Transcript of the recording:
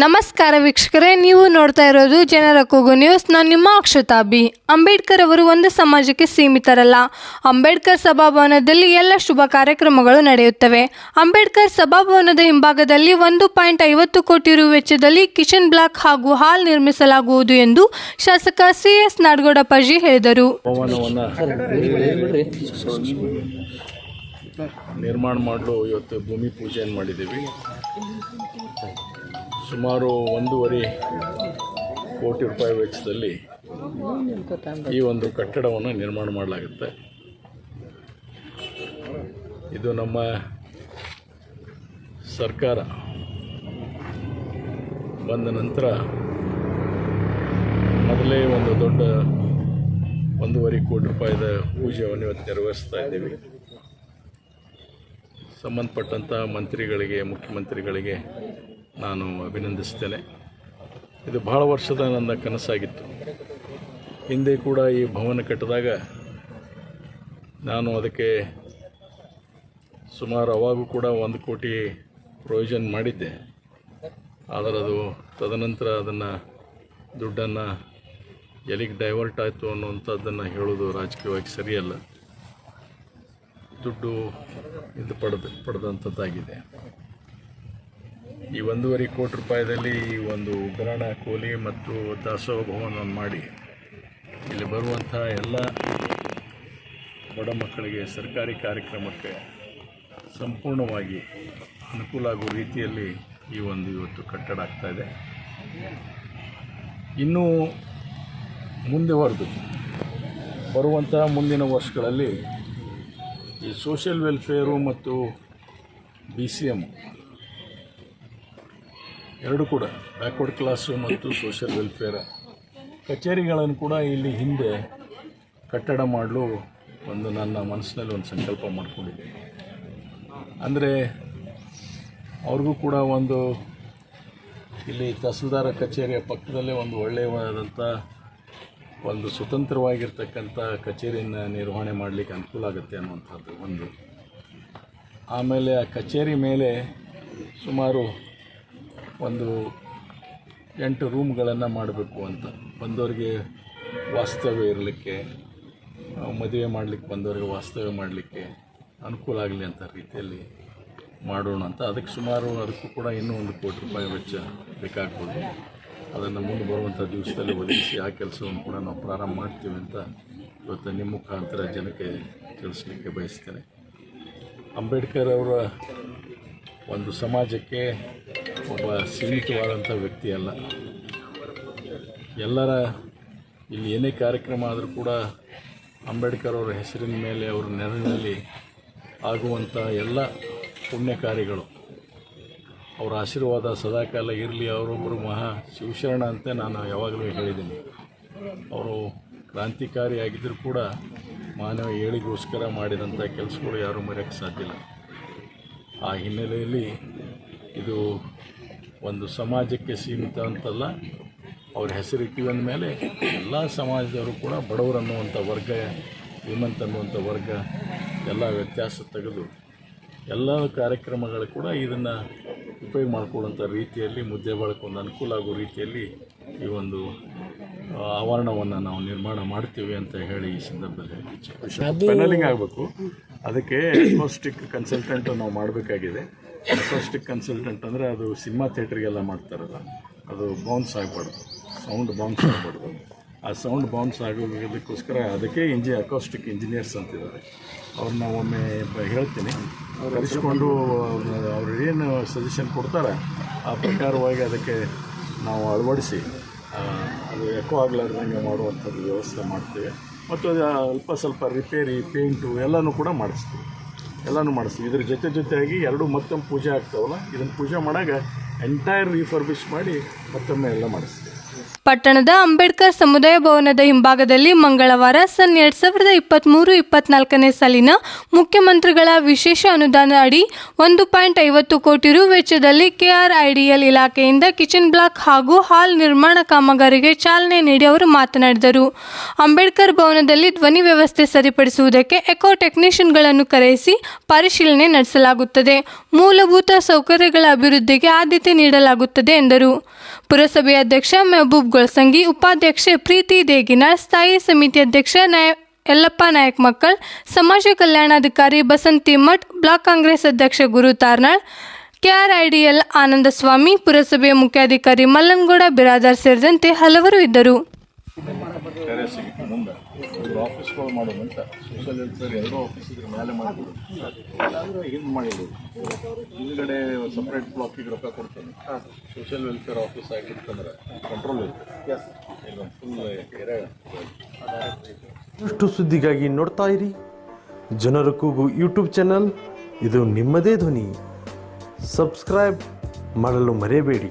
ನಮಸ್ಕಾರ ವೀಕ್ಷಕರೇ, ನೀವು ನೋಡ್ತಾ ಇರೋದು ಜನರ ಕೂಗು ನ್ಯೂಸ್. ನಾನು ನಿಮ್ಮ ಅಕ್ಷತಾ ಬಿ ಅಂಬೇಡ್ಕರ್ ಅವರು ಒಂದು ಸಮಾಜಕ್ಕೆ ಸೀಮಿತರಲ್ಲ. ಅಂಬೇಡ್ಕರ್ ಸಭಾಭವನದಲ್ಲಿ ಎಲ್ಲ ಶುಭ ಕಾರ್ಯಕ್ರಮಗಳು ನಡೆಯುತ್ತವೆ. ಅಂಬೇಡ್ಕರ್ ಸಭಾಭವನದ ಹಿಂಭಾಗದಲ್ಲಿ ಒಂದು ಪಾಯಿಂಟ್ ಐವತ್ತು ಕೋಟಿ ರು ವೆಚ್ಚದಲ್ಲಿ ಕಿಚನ್ ಬ್ಲಾಕ್ ಹಾಗೂ ಹಾಲ್ ನಿರ್ಮಿಸಲಾಗುವುದು ಎಂದು ಶಾಸಕ ಸಿ ಎಸ್ ನಾಡಗೌಡ ಪಾಜಿ ಹೇಳಿದರು. ನಿರ್ಮಾಣ ಮಾಡಲು ಇವತ್ತು ಭೂಮಿ ಪೂಜೆಯನ್ನು ಮಾಡಿದ್ದೀವಿ. ಸುಮಾರು ಒಂದೂವರೆ ಕೋಟಿ ರೂಪಾಯಿ ವೆಚ್ಚದಲ್ಲಿ ಈ ಒಂದು ಕಟ್ಟಡವನ್ನು ನಿರ್ಮಾಣ ಮಾಡಲಾಗುತ್ತೆ. ಇದು ನಮ್ಮ ಸರ್ಕಾರ ಬಂದ ನಂತರ ಮೊದಲೇ ಒಂದು ದೊಡ್ಡ ಒಂದೂವರೆ ಕೋಟಿ ರೂಪಾಯಿದ ಪೂಜೆಯನ್ನು ಇವತ್ತು ನೆರವೇರಿಸ್ತಾ ಇದ್ದೀವಿ. ಸಂಬಂಧಪಟ್ಟಂಥ ಮಂತ್ರಿಗಳಿಗೆ, ಮುಖ್ಯಮಂತ್ರಿಗಳಿಗೆ ನಾನು ಅಭಿನಂದಿಸ್ತೇನೆ. ಇದು ಬಹಳ ವರ್ಷದ ನನ್ನ ಕನಸಾಗಿತ್ತು. ಹಿಂದೆ ಕೂಡ ಈ ಭವನ ಕಟ್ಟಿದಾಗ ನಾನು ಅದಕ್ಕೆ ಸುಮಾರು ಅವಾಗೂ ಕೂಡ ಒಂದು ಕೋಟಿ ಪ್ರೊವಿಷನ್ ಮಾಡಿದ್ದೆ. ಆದರೆ ಅದು ತದನಂತರ ಅದನ್ನು ದುಡ್ಡನ್ನು ಎಲ್ಲಿಗೆ ಡೈವರ್ಟ್ ಆಯಿತು ಅನ್ನುವಂಥದ್ದನ್ನು ಹೇಳೋದು ರಾಜಕೀಯವಾಗಿ ಸರಿಯಲ್ಲ. ದುಡ್ಡು ಇದು ಪಡೆದು, ಪಡೆದಂಥದ್ದಾಗಿದೆ. ಈ ಒಂದೂವರೆ ಕೋಟಿ ರೂಪಾಯಿದಲ್ಲಿ ಈ ಒಂದು ಉಗ್ರಾಣ ಕೋಲಿ ಮತ್ತು ದಾಸೋಹ ಭವನವನ್ನು ಮಾಡಿ ಇಲ್ಲಿ ಬರುವಂಥ ಎಲ್ಲ ಬಡ ಮಕ್ಕಳಿಗೆ ಸರ್ಕಾರಿ ಕಾರ್ಯಕ್ರಮಕ್ಕೆ ಸಂಪೂರ್ಣವಾಗಿ ಅನುಕೂಲ ಆಗುವ ರೀತಿಯಲ್ಲಿ ಈ ಒಂದು ಇವತ್ತು ಕಟ್ಟಡ ಆಗ್ತಾಯಿದೆ ಇನ್ನೂ ಮುಂದೆ ಹೊರದು ಬರುವಂಥ ಮುಂದಿನ ವರ್ಷಗಳಲ್ಲಿ ಈ ಸೋಷಿಯಲ್ ವೆಲ್ಫೇರು ಮತ್ತು ಬಿ ಸಿ ಎಂ ಎರಡು ಕೂಡ. ಬ್ಯಾಕ್ವರ್ಡ್ ಕ್ಲಾಸು ಮತ್ತು ಸೋಷಿಯಲ್ ವೆಲ್ಫೇರ್ ಕಚೇರಿಗಳನ್ನು ಕೂಡ ಇಲ್ಲಿ ಹಿಂದೆ ಕಟ್ಟಡ ಮಾಡಲು ಒಂದು ನನ್ನ ಮನಸ್ಸಿನಲ್ಲಿ ಒಂದು ಸಂಕಲ್ಪ ಮಾಡಿಕೊಂಡಿದ್ದೆ ಅಂದರೆ ಅವ್ರಿಗೂ ಕೂಡ ಒಂದು ಇಲ್ಲಿ ತಹಸೀಲ್ದಾರ ಕಚೇರಿಯ ಪಕ್ಕದಲ್ಲೇ ಒಂದು ಒಳ್ಳೆಯವಾದಂಥ ಒಂದು ಸ್ವತಂತ್ರವಾಗಿರ್ತಕ್ಕಂಥ ಕಚೇರಿಯನ್ನು ನಿರ್ವಹಣೆ ಮಾಡಲಿಕ್ಕೆ ಅನುಕೂಲ ಆಗುತ್ತೆ ಅನ್ನುವಂಥದ್ದು ಒಂದು. ಆಮೇಲೆ ಆ ಕಚೇರಿ ಮೇಲೆ ಸುಮಾರು ಒಂದು ಎಂಟು ರೂಮ್ಗಳನ್ನು ಮಾಡಬೇಕು ಅಂತ. ಬಂದವರಿಗೆ ವಾಸ್ತವ್ಯ ಇರಲಿಕ್ಕೆ ಮದುವೆ ಮಾಡಲಿಕ್ಕೆ ಬಂದವರಿಗೆ ವಾಸ್ತವ್ಯ ಮಾಡಲಿಕ್ಕೆ ಅನುಕೂಲ ಆಗಲಿ ಅಂತ ರೀತಿಯಲ್ಲಿ ಮಾಡೋಣ ಅಂತ. ಅದಕ್ಕೆ ಸುಮಾರು ಅದಕ್ಕೂ ಕೂಡ ಇನ್ನೂ ಒಂದು ಕೋಟಿ ರೂಪಾಯಿ ವೆಚ್ಚ ಬೇಕಾಗ್ಬೋದು. ಅದನ್ನು ಮುಂದೆ ಬರುವಂಥ ದಿವಸದಲ್ಲಿ ಒದಗಿಸಿ ಆ ಕೆಲಸವನ್ನು ಕೂಡ ನಾವು ಪ್ರಾರಂಭ ಮಾಡ್ತೀವಿ ಅಂತ ಇವತ್ತು ನಿಮ್ಮ ಮುಖಾಂತರ ಜನಕ್ಕೆ ತಿಳಿಸ್ಲಿಕ್ಕೆ ಬಯಸ್ತೇನೆ. ಅಂಬೇಡ್ಕರ್ ಅವರ ಒಂದು ಸಮಾಜಕ್ಕೆ ಒಬ್ಬ ಸೀಮಿತವಾದಂಥ ವ್ಯಕ್ತಿ ಅಲ್ಲ ಎಲ್ಲರ ಇಲ್ಲಿ ಏನೇ ಕಾರ್ಯಕ್ರಮ ಆದರೂ ಕೂಡ ಅಂಬೇಡ್ಕರ್ ಅವರ ಹೆಸರಿನ ಮೇಲೆ, ಅವರ ನೆರಳಿನಲ್ಲಿ ಆಗುವಂಥ ಎಲ್ಲ ಪುಣ್ಯ ಕಾರ್ಯಗಳು ಅವರ ಆಶೀರ್ವಾದ ಸದಾಕಾಲ ಇರಲಿ. ಅವರೊಬ್ಬರು ಮಹಾ ಶಿವಶರಣ ಅಂತ ನಾನು ಯಾವಾಗಲೂ ಹೇಳಿದ್ದೀನಿ. ಅವರು ಕ್ರಾಂತಿಕಾರಿಯಾಗಿದ್ದರೂ ಕೂಡ ಮಾನವ ಏಳಿಗೋಸ್ಕರ ಮಾಡಿದಂಥ ಕೆಲಸಗಳು ಯಾರೂ ಮರೆಯೋಕ್ಕೆ ಸಾಧ್ಯ ಇಲ್ಲ. ಆ ಹಿನ್ನೆಲೆಯಲ್ಲಿ ಇದು ಒಂದು ಸಮಾಜಕ್ಕೆ ಸೀಮಿತ ಅಂತಲ್ಲ ಅವ್ರ ಹೆಸರಿಟ್ಟಿವಿ ಅಂದಮೇಲೆ ಎಲ್ಲ ಸಮಾಜದವರು ಕೂಡ ಬಡವರು ಅನ್ನುವಂಥ ವರ್ಗ ಶ್ರೀಮಂತ ಅನ್ನುವಂಥ ವರ್ಗ ಎಲ್ಲ ವ್ಯತ್ಯಾಸ ತೆಗೆದು ಎಲ್ಲ ಕಾರ್ಯಕ್ರಮಗಳು ಕೂಡ ಇದನ್ನು ಉಪಯೋಗ ಮಾಡಿಕೊಳ್ಳುವಂಥ ರೀತಿಯಲ್ಲಿ ಮುದ್ದೆ ಬಳಕೆ ಒಂದು ಅನುಕೂಲ ಆಗೋ ರೀತಿಯಲ್ಲಿ ಈ ಒಂದು ಆವರಣವನ್ನು ನಾವು ನಿರ್ಮಾಣ ಮಾಡ್ತೀವಿ ಅಂತ ಹೇಳಿ ಈ ಸಂದರ್ಭದಲ್ಲಿ ಪೆನಲಿಂಗ್ ಆಗಬೇಕು. ಅದಕ್ಕೆ ಅಕೋಸ್ಟಿಕ್ ಕನ್ಸಲ್ಟೆಂಟ್ ನಾವು ಮಾಡಬೇಕಾಗಿದೆ. ಅಕೋಸ್ಟಿಕ್ ಕನ್ಸಲ್ಟೆಂಟ್ ಅಂದರೆ ಅದು ಸಿನಿಮಾ ಥಿಯೇಟ್ರಿಗೆಲ್ಲ ಮಾಡ್ತಾರಲ್ಲ, ಅದು ಬೌನ್ಸ್ ಆಗಬಾರ್ದು ಸೌಂಡ್ ಬೌನ್ಸ್ ಆಗಬಾರ್ದು. ಆ ಸೌಂಡ್ ಬೌನ್ಸ್ ಆಗೋದಕ್ಕೋಸ್ಕರ ಅದಕ್ಕೆ ಇಂಜಿ ಅಕೋಸ್ಟಿಕ್ ಇಂಜಿನಿಯರ್ಸ್ ಅಂತಿದ್ದಾರೆ. ಅವ್ರನ್ನ ಒಮ್ಮೆ ಹೇಳ್ತೀನಿ. ಕರೆಸಿಕೊಂಡು ಅವ್ರು ಏನು ಸಜೆಷನ್ ಕೊಡ್ತಾರೆ, ಆ ಪ್ರಕಾರವಾಗಿ ಅದಕ್ಕೆ ನಾವು ಅಳವಡಿಸಿ ಅದು ಎಕೋ ಆಗಲಾರ್ದಂಗೆ ಮಾಡುವಂಥದ್ದು ವ್ಯವಸ್ಥೆ ಮಾಡ್ತೇವೆ. ಮತ್ತು ಅಲ್ಪ ಸ್ವಲ್ಪ ರಿಪೇರಿ, ಪೇಂಟು ಎಲ್ಲನೂ ಕೂಡ ಮಾಡಿಸ್ತೀವಿ. ಎಲ್ಲನೂ ಮಾಡಿಸ್ತೀವಿ. ಇದ್ರ ಜೊತೆ ಜೊತೆಯಾಗಿ ಎರಡು ಮತ್ತೊಮ್ಮೆ ಪೂಜೆ ಆಗ್ತಾವಲ್ಲ, ಇದನ್ನು ಪೂಜೆ ಮಾಡಾಗ ಎಂಟೈರ್ ರೀಫರ್ಬಿಷ್ ಮಾಡಿ ಮತ್ತೊಮ್ಮೆ ಎಲ್ಲ ಮಾಡಿಸ್ತೀವಿ. ಪಟ್ಟಣದ ಅಂಬೇಡ್ಕರ್ ಸಮುದಾಯ ಭವನದ ಹಿಂಭಾಗದಲ್ಲಿ ಮಂಗಳವಾರ ಸನ್ ಎರಡ್ ಸಾವಿರದ ಇಪ್ಪತ್ತ್ಮೂರು ಇಪ್ಪತ್ನಾಲ್ಕನೇ ಸಾಲಿನ ಮುಖ್ಯಮಂತ್ರಿಗಳ ವಿಶೇಷ ಅನುದಾನ ಅಡಿ ಒಂದು ಪಾಯಿಂಟ್ ಐವತ್ತು ಕೋಟಿ ರು ವೆಚ್ಚದಲ್ಲಿ ಕೆಆರ್ಐಡಿಎಲ್ ಇಲಾಖೆಯಿಂದ ಕಿಚನ್ ಬ್ಲಾಕ್ ಹಾಗೂ ಹಾಲ್ ನಿರ್ಮಾಣ ಕಾಮಗಾರಿಗೆ ಚಾಲನೆ ನೀಡಿ ಅವರು ಮಾತನಾಡಿದರು. ಅಂಬೇಡ್ಕರ್ ಭವನದಲ್ಲಿ ಧ್ವನಿ ವ್ಯವಸ್ಥೆ ಸರಿಪಡಿಸುವುದಕ್ಕೆ ಎಕೋ ಟೆಕ್ನಿಷಿಯನ್ಗಳನ್ನು ಕರೆಯಿಸಿ ಪರಿಶೀಲನೆ ನಡೆಸಲಾಗುತ್ತದೆ. ಮೂಲಭೂತ ಸೌಕರ್ಯಗಳ ಅಭಿವೃದ್ಧಿಗೆ ಆದ್ಯತೆ ನೀಡಲಾಗುತ್ತದೆ ಎಂದರು. ಪುರಸಭೆ ಅಧ್ಯಕ್ಷ ಮೆಹಬೂಬ್ ಗೊಳಸಂಗಿ ಉಪಾಧ್ಯಕ್ಷೆ ಪ್ರೀತಿ ದೇಗಿನಾ ಸ್ಥಾಯಿ ಸಮಿತಿ ಅಧ್ಯಕ್ಷ ನಾಯ ಯಲ್ಲಪ್ಪ ನಾಯಕ್ ಮಕ್ಕಳ್, ಸಮಾಜ ಕಲ್ಯಾಣಾಧಿಕಾರಿ ಬಸಂತಿ ಮಠ್, ಬ್ಲಾಕ್ ಕಾಂಗ್ರೆಸ್ ಅಧ್ಯಕ್ಷ ಗುರು ತಾರ್ನಾಳ್, ಕೆಆರ್ಐಡಿಎಲ್ ಆನಂದಸ್ವಾಮಿ ಪುರಸಭೆಯ ಮುಖ್ಯಾಧಿಕಾರಿ ಮಲ್ಲನ್ಗೌಡ, ಬಿರಾದಾರ್ ಸೇರಿದಂತೆ ಹಲವರು ಇದ್ದರು. ಟೆರೆಸ್ಸಿಗೆ ಆಫೀಸ್ಗಳು ಮಾಡೋದಂತ ಸೋಷಿಯಲ್ ವೆಲ್ಫೇರ್ ಎರಡೂ ಆಫೀಸ್ ಇದ್ರ ಮೇಲೆ ಮಾಡ್ಬೋದು. ಇಲ್ಲಾಂದ್ರೆ ಹಿಂಗೆ ಮಾಡಿದ್ರು ಹಿಂದ್ಗಡೆ ಸಪ್ರೇಟ್ ಬ್ಲಾಕಿಗೆ ರೊಕ್ಕ ಕೊಡ್ತೇನೆ. ಸೋಷಿಯಲ್ ವೆಲ್ಫೇರ್ ಆಫೀಸ್ ಆಗಿರ್ತಂದ್ರೆ ಕಂಟ್ರೋಲ್ ಇರುತ್ತೆ ಈಗ ಫುಲ್ ಏರಿಯಾ ಇಷ್ಟು ಸುದ್ದಿಗಾಗಿ ನೋಡ್ತಾ ಇರಿ. ಜನರ ಕೂಗು ಯೂಟ್ಯೂಬ್ ಚಾನಲ್ ಇದು ನಿಮ್ಮದೇ ಧ್ವನಿ. ಸಬ್ಸ್ಕ್ರೈಬ್ ಮಾಡಲು ಮರೆಯಬೇಡಿ.